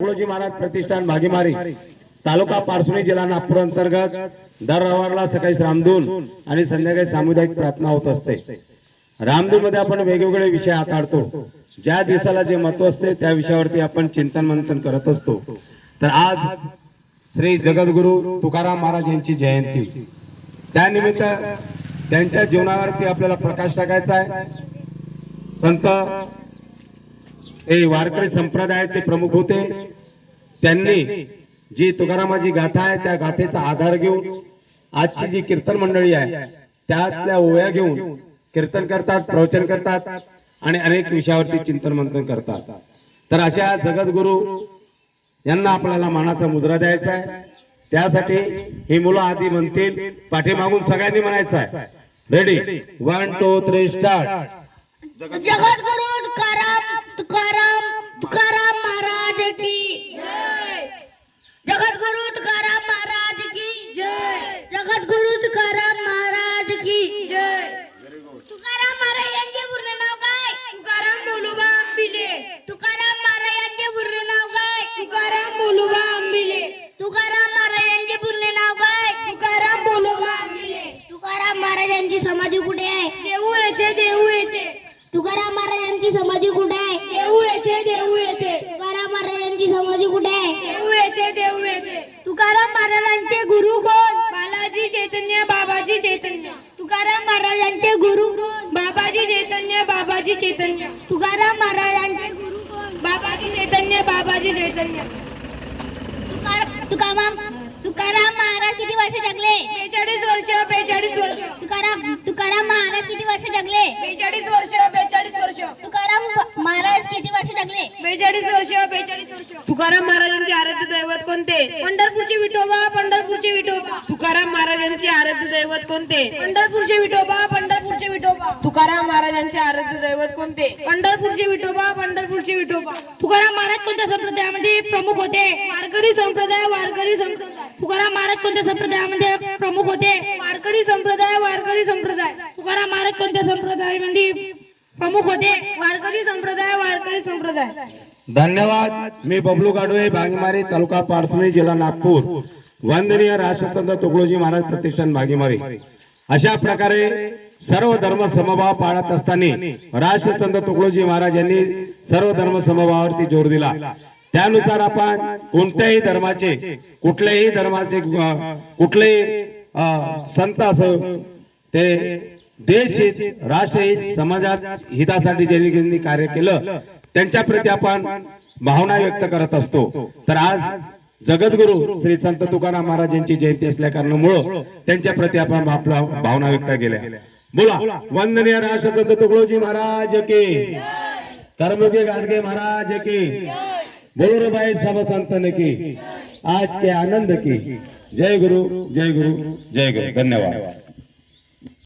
तुळोजी महाराज प्रतिष्ठान भागीमारी तालुका पारसुणी जिल्हा नागपूर अंतर्गत दर रविवारला सकाळी रामधून आणि संध्याकाळी सामुदायिक प्रार्थना होत असते. रामधून मध्ये आपण वेगवेगळे विषय हाताळतो. ज्या दिवसाला जे महत्त्व असते त्या विषयावरती आपण चिंतन मंथन करत असतो. तर आज श्री जगद्गुरु तुकाराम महाराज यांची जयंती. त्यानिमित्त त्यांच्या जीवनावरती आपल्याला प्रकाश टाकायचा आहे. संत हे वारकरी संप्रदायाचे प्रमुख होते. त्यांनी जी तुकारामाची गाथा आहे त्या गाथेचा आधार घेऊन आजची जी कीर्तन मंडळी आहे त्यातल्या ओव्या घेऊन कीर्तन करतात प्रवचन करतात आणि अनेक विषयावरती चिंतन मंथन करतात. तर अशा जगद्गुरु यांना आपल्याला मानाचा मुजरा द्यायचा आहे. त्यासाठी ही मुलं आधी म्हणतील पाठीमागून सगळ्यांनी म्हणायचं आहे. Ready one two three start Jagadguru Chaitanya. Tukaram महाराजांचे गुरु कोण? बाबाजी चैतन्य बाबाजी चैतन्य. तुकाराम महाराजांचे गुरु बाबाजी चैतन्य बाबाजी चैतन्य. तुकाराम तुकाराम महाराज किती वर्ष जगले? बेचाळीस वर्ष बेचाळीस वर्ष. तुकाराम तुकाराम महाराज किती वर्ष जगले? बेचाळीस वर्ष बेचाळीस वर्ष. तुकाराम महाराज किती वर्ष जगले? बेचाळीस वर्ष बेचाळीस वर्ष. तुकाराम महाराजांचे आराध्य दैवत कोणते? पंढरपूरची विठोबा पंढरपूरची विठोबा. तुकाराम महाराजांचे आराध्य दैवत कोणते? पंढरपूरचे विठोबा पंढरपूरचे विठोबा. तुकाराम महाराजांचे आराध्य दैवत कोणते? पंढरपूरचे विठोबा पंढरपूरचे विठोबा. तुकाराम महाराज कोणत्या संप्रदायामध्ये प्रमुख होते? वारकरी संप्रदाय वारकरी संप्रदाय. तुकाराम महाराज कोणत्या संप्रदायामध्ये प्रमुख होते? वारकरी संप्रदाय वारकरी संप्रदाय. तुकाराम महाराज कोणत्या संप्रदायामध्ये प्रमुख होते? वारकरी संप्रदाय वारकरी संप्रदाय. धन्यवाद. मी बबलू गाडवे भागीमारी तालुका पारसणी जिल्हा नागपूर. वंदनीय राष्ट्रसंत तुकडोजी महाराज प्रतिष्ठान भागीमारी. अशा प्रकारे सर्व धर्म समभाव पाळत असताना राष्ट्रसंत तुकडोजी महाराज यांनी सर्व धर्म समभावावरती जोर दिला. त्यानुसार आपण कोणत्याही धर्माचे कुठल्याही धर्माचे कुठलेही संत असो ते देश हित राष्ट्रहित समाजात हितासाठी ज्यांनी कार्य केलं त्यांच्या प्रती आपण भावना व्यक्त करत असतो. तर आज जगद्गुरु श्री संत तुकाराम महाराज यांची जयंती असल्या कारणामुळं त्यांच्या प्रती आपण आपल्या भावना व्यक्त केल्या. बोला. वंदनीय राष्ट्र संत तुकडोजी महाराज के. कर्मगे गाडगे महाराज के. बोलो रे भाई सब संतन की. आज के आनंद की. जय गुरु जय गुरु जय गुरु. धन्यवाद.